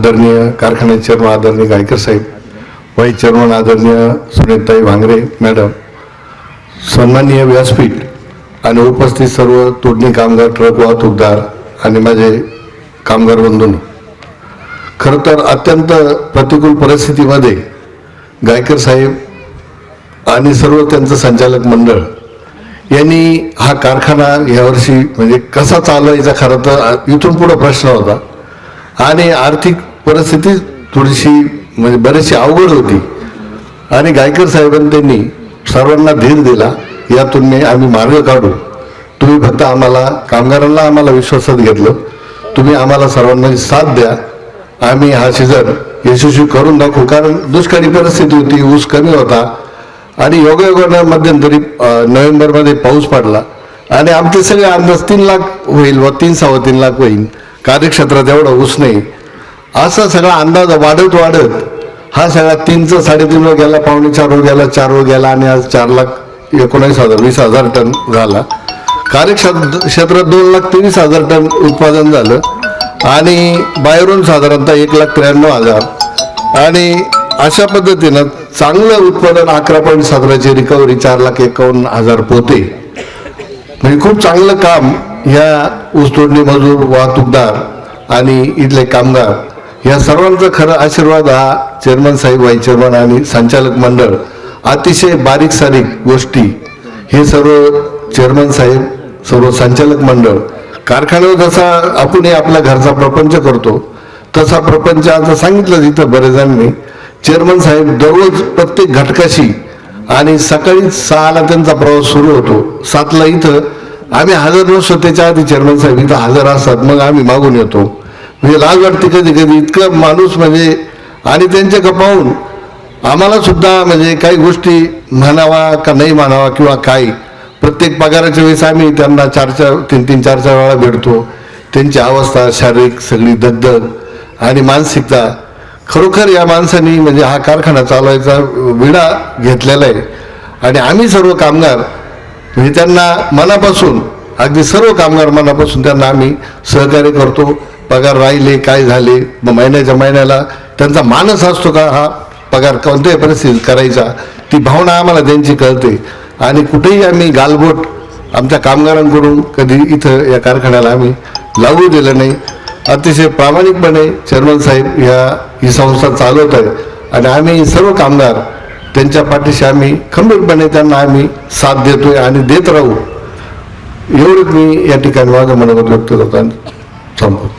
आदरणीय कारखान्याचे चेअरमन आदरणीय गायकर साहेब वाईस चेअरमन आदरणीय सुनीताई भांगरे मॅडम सन्माननीय व्यासपीठ आणि उपस्थित सर्व तोडणी कामगार ट्रक वाहतूकदार आणि माझे कामगार बंधून. खरं तर अत्यंत प्रतिकूल परिस्थितीमध्ये गायकर साहेब आणि सर्व त्यांचं संचालक मंडळ यांनी हा कारखाना यावर्षी म्हणजे कसा चालवायचा खरं तर इथून पुढं प्रश्न होता. आणि आर्थिक परिस्थिती थोडीशी म्हणजे बरीचशी अवघड होती. आणि गायकर साहेबांनी त्यांनी सर्वांना धीर दिला यातून मी आम्ही मार्ग काढू तुम्ही फक्त आम्हाला कामगारांना आम्हाला विश्वासात घेतलं तुम्ही आम्हाला सर्वांना साथ द्या आम्ही हा सीझन यशस्वी करून दाखवू कारण दुष्काळी परिस्थिती होती ऊस कमी होता आणि योगायोगानं मध्यंतरी नोव्हेंबरमध्ये पाऊस पडला आणि आमचे सगळे अंदाज तीन लाख होईल व तीन सव्वा तीन लाख होईल. कार्यक्षेत्रात एवढा ऊस नाही. असा सगळा अंदाज वाढत वाढत हा सगळा तीनचा साडेतीन वर गेला पावणे चार वर गेला चार वर गेला आणि आज चार लाख एकोणीस हजार वीस हजार टन झाला. कार्यक्षेत्र क्षेत्रात दोन लाख तेवीस हजार टन उत्पादन झालं. आणि बाहेरून साधारणतः एक लाख त्र्याण्णव हजार. आणि अशा पद्धतीनं चांगलं उत्पादन अकरा पॉईंट सतराची रिकव्हरी चार लाख एकावन्न हजार पोते. म्हणजे खूप चांगलं काम ह्या ऊसतोडणी मजूर वाहतूकदार आणि इथले कामगार या सर्वांचा खरं आशीर्वाद हा चेअरमन साहेब वाईस चेअरमन आणि संचालक मंडळ अतिशय बारीक सारीक गोष्टी. हे सर्व चेअरमन साहेब सर्व संचालक मंडळ कारखान्यावर जसा आपणही आपल्या घरचा प्रपंच करतो तसा प्रपंच आता सांगितलं तिथं बरेच जणांनी चेअरमन साहेब दररोज प्रत्येक घटकाशी आणि सकाळी सहाला त्यांचा प्रवास सुरू होतो. सातला इथं आम्ही हजर नसतो त्याच्या आधी चेअरमन साहेब इथं हजर असतात मग आम्ही मागून येतो. म्हणजे लाज वाटते कधी कधी इतकं माणूस म्हणजे आणि त्यांच्या पाहून आम्हाला सुद्धा म्हणजे काही गोष्टी म्हणावा का नाही म्हणावा किंवा काय प्रत्येक पगाराच्या वेळेस आम्ही त्यांना चार चार तीन तीन चार चार वेळा भेटतो. त्यांची अवस्था शारीरिक सगळी दगदग आणि मानसिकता. खरोखर या माणसांनी म्हणजे हा कारखाना चालवायचा विडा घेतलेला आहे. आणि आम्ही सर्व कामगार म्हणजे त्यांना मनापासून अगदी सर्व कामगार मनापासून त्यांना आम्ही सहकार्य करतो. पगार राहिले काय झाले मग महिन्याच्या महिन्याला त्यांचा मानस असतो का हा पगार कोणत्याही परिस्थितीत करायचा? ती भावना आम्हाला त्यांची कळते. आणि कुठेही आम्ही गालबोट आमच्या कामगारांकडून कधी इथं या कारखान्याला आम्ही लागू दिलं नाही. अतिशय प्रामाणिकपणे चेअरमन साहेब ह्या ही संस्था चालवत आहे. आणि आम्ही सर्व कामगार त्यांच्या पाठीशी आम्ही खंबीरपणे त्यांना आम्ही साथ देतोय आणि देत राहू. एवढंच मी या ठिकाणी माझं मनोगत व्यक्त करताना संपतो